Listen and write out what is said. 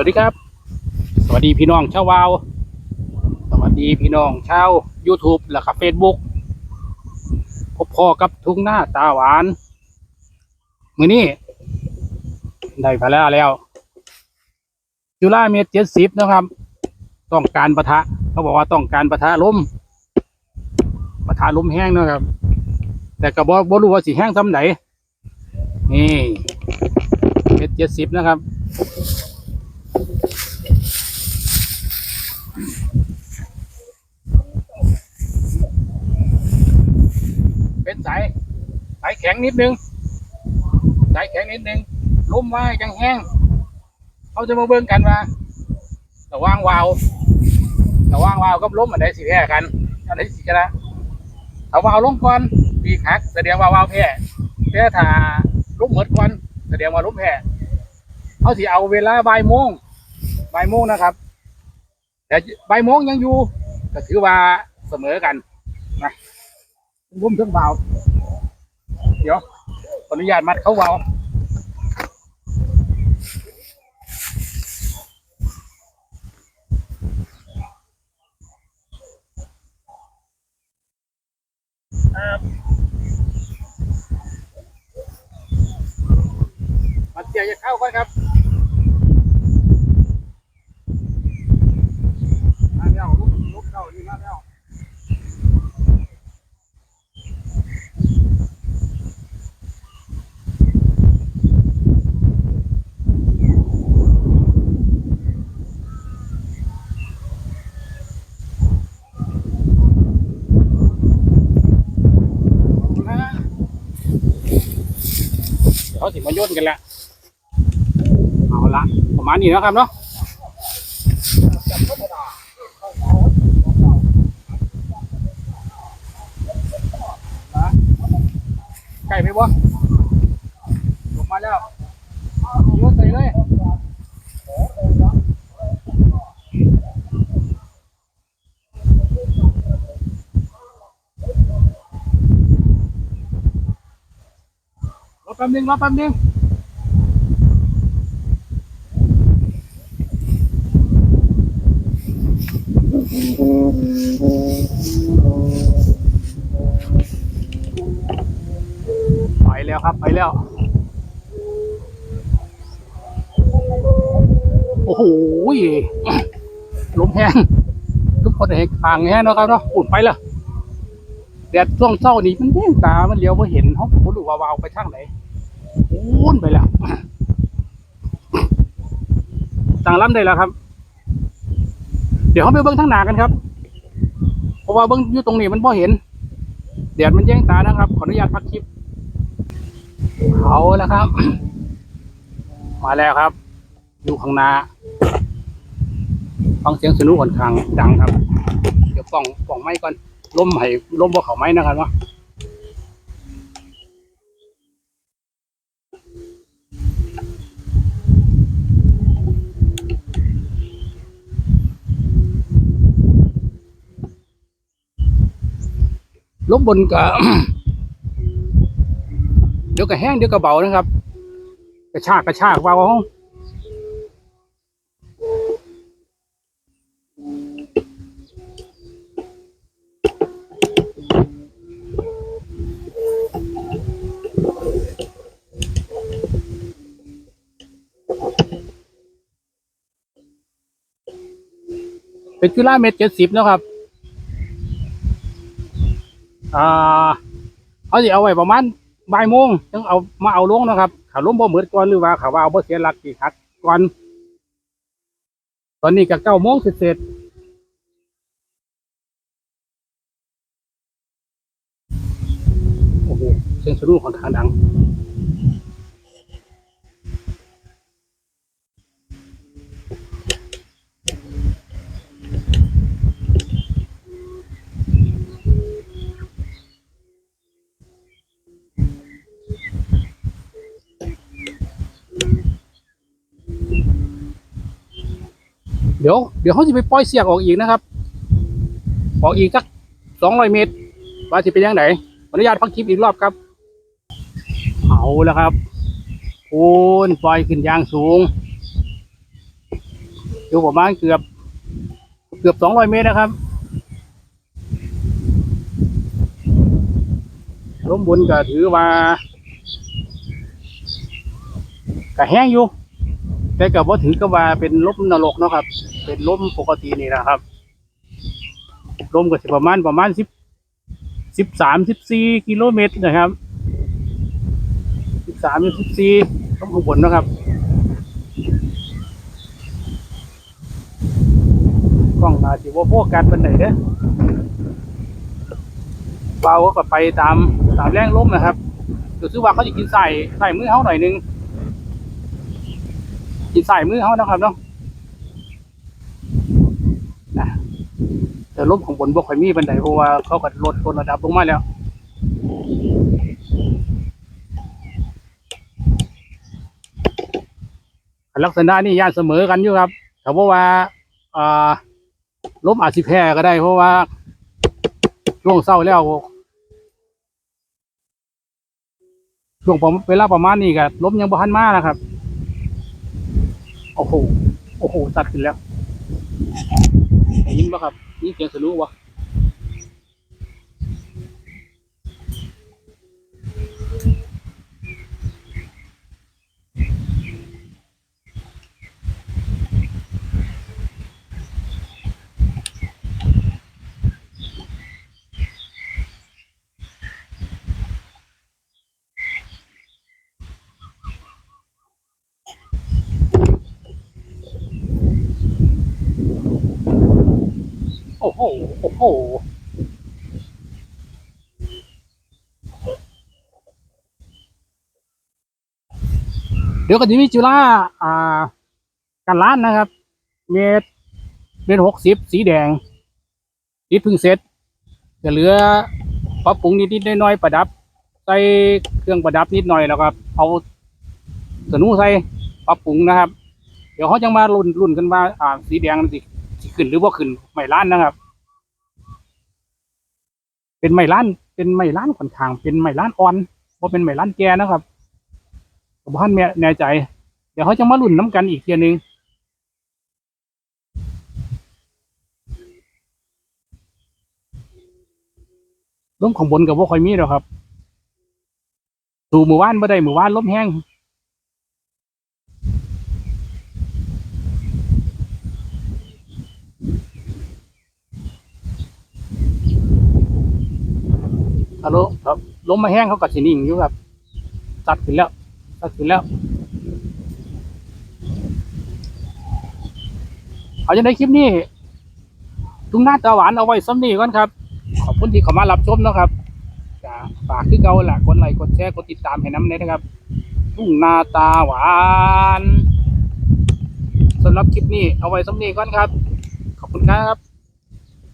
วัสดีครับ สวัสดีพี่น้องชาววาว สวัสดีพี่น้องชาว YouTube และกับ Facebook พบพ่อกับทุ่งหน้าตาหวาน มือนี้ได้พาแล้วแล้วจุฬาเมตรเจ็ดสิบนะครับ ต้องการประทะ เขาบอกว่าต้องการประทะลมประทะลมแห้งนะครับ แต่ก็บอกบรู้ว่าสิแห้งซ้ำไหนนี่เมตรเจ็ดสิบนะครับ เป็นสายสายแข็งนิดนึงสายแข็งนิดนึงล้มไว่ายังแห้งเขาจะมาเบิ่งกันว่าระว่างวาวระว่างวาวกับลมอันใดสิแพ้กันอันใดสิชนะถ้าวาวลงก่อนปีกหักแสดงว่าวาวแพ้แต่ถ้าล้มหมดก่อนแสดงว่าล้มแพ้เขาสิเอาเวลาบ่ายโมงบ่ายโมงนะครับ แต่บ่ายโมงยังอยู่ก็ถือว่าเสมอกันนะรุ่มเครื่งเบา เดี๋ยวขออนุญาตมัดเขาเบามันเจียจะเข้าก่อนครับมาแล้วลุกลุกเข้านี่มาแล้วนะ เขาสิมาย่นกันแหละเอาละประมาณนี้นะครับเนาะไก่ไหมบ่ลงมาแล้วโยนใส่เลย แป๊บนึงรอแป๊บนึงไปแล้วครับไปแล้ว โอ้โหลมแห้งทุกคนเห็นทางแห้งนะครับเนาะอุ่นไปและแดดช่วงเช้านี้มันแดงตา มันเลี้ยวไ่เห็นเขาผมรู้ว่าวาวไปทางไหน อุ่นไปแล้วต่างลำได้แล้วครับ เดี๋ยวเขาไปเบิ้งทางหนากันครับ เพราะว่าเบิ้งอยู่ตรงนี้มันพอเห็นแดดมันแย่งตานะครับ ขออนุญาตพักคลิปเอาแล้วครับ มาแล้วครับอยู่ข้างหน้าฟังเสียงสนุกค่อนข้างดังครับ เดี๋ยวป่องป่องไม้ก่อนล้มให้ล้มบ่เขาไม้นะครับว่า ลมบนกับเดี๋ยวก็แห้งเดี๋ยวก็เบานะครับ กระชากกระชากเบาห้องเป็นกิโลเมตรเจ็ดสิบนะครับ อ่าเขาจะเอาไว้ประมาณบ่ายโมงจึงเอามาเอาลงนะครับขาล้มบ่เหมือนก่อนหรือว่าขาว่าเอาบ่เสียหลักกี่คักก่อน ตอนนี้ก็เก้าโมงเสร็จโอ้โหเสียงสะดุ้งค่องทางดัง เดี๋ยวเดี๋ยวเขาจะไปปล่อยเสียกออกอีกนะครับ ออกอีกสักสองร้อยเมตรว่าจะเป็นยังไงอนุญาตพักคลิปอีกรอบครับ เอาแล้วครับคูณปล่อยขึ้นยางสูง อยู่ประมาณเกือบ เกือบสองร้อยเมตรนะครับล้มบนก็ถือว่าก็แห้งอยู่ แต่ก็บ่ถือกับว่าเป็นลมนรกเนาะครับ เป็นลมปกตินี่นะครับลมก็สิประมาณประมาณสิบสิบสามสิบสี่กิโลเมตรนะครับสิบสามสิบสี่ลมข้างบนนะครับกล้องอาจจะว่าโฟกัสเป็นไหนเด้อเบาก็ไปตามตามแรงลมนะครับรู้สึกว่าเขาจะกินใส่ใส่มือเขาหน่อยนึงกินใส่มือเขานะครับเนาะแต่ ลมของบนบกข่อยมีบันไดเพราะว่าเขาก็ลดลดระดับลงมาแล้วลักษณะนี่ย่านเสมอกันอยู่ครับแต่ว่าว่าลมอาจสิแพ้ก็ได้ เพราะว่า ช่วงเศร้าแล้วช่วงผมเวลาประมาณนี้ก็ลมยังบ่ทันมานะครับ โอ้โห โอ้โหตัดขึ้นแล้วได้ยินปะครับ นี่เสียง โอ้โห โอ้โห เดี๋ยวก็จะมีจุฬาอ่า กันล้านนะครับ เมตรเมตรหกสิบสีแดงติดพึ่งเสร็จจะเหลือปรับปรุงนิดๆน้อยๆประดับ ใส่เครื่องประดับนิดหน่อยแล้วก็เอาสนุใส่ปรับปรุงนะครับ เดี๋ยวเขาจะมาลุ้นลุ้นกันว่า อ่า สีแดงมันสิ สิขึ้นหรือว่าขึ้นไม่ล้านนะครับ เป็นไม้ล้าน เป็นไม้ล้านค่อนข้าง เป็นไม้ล้านอ่อนว่าเป็นไม้ล้านแก่นะครับผมพันแม่แน่ใจ เดี๋ยวเขาจะมาลุ้นน้ำกันอีกเทียนึงล้มของบนกับว่าคอยมีหรอกครับสู่หมู่บ้านบ่ได้หมู่บ้านล้มแห้ง ฮัลโหลครับลมมาแห้งเขากัดสินิ่งอยู่ครับตัดขึ้นแล้วตัดขึ้นแล้วเอาจะได้คลิปนี้ทุ่งหน้าตาหวานเอาไว้ซ้ำนี่ก่อนครับ ขอบคุณที่เข้ามารับชมนะครับจะฝากคือเก่าแหละกดไลค์กดแชร์กดติดตามให้น้ำเนยนะครับทุ่งนาตาหวานสำหรับคลิปนี้เอาไว้ซ้ำนี่ก่อนครับ ขอบคุณครับ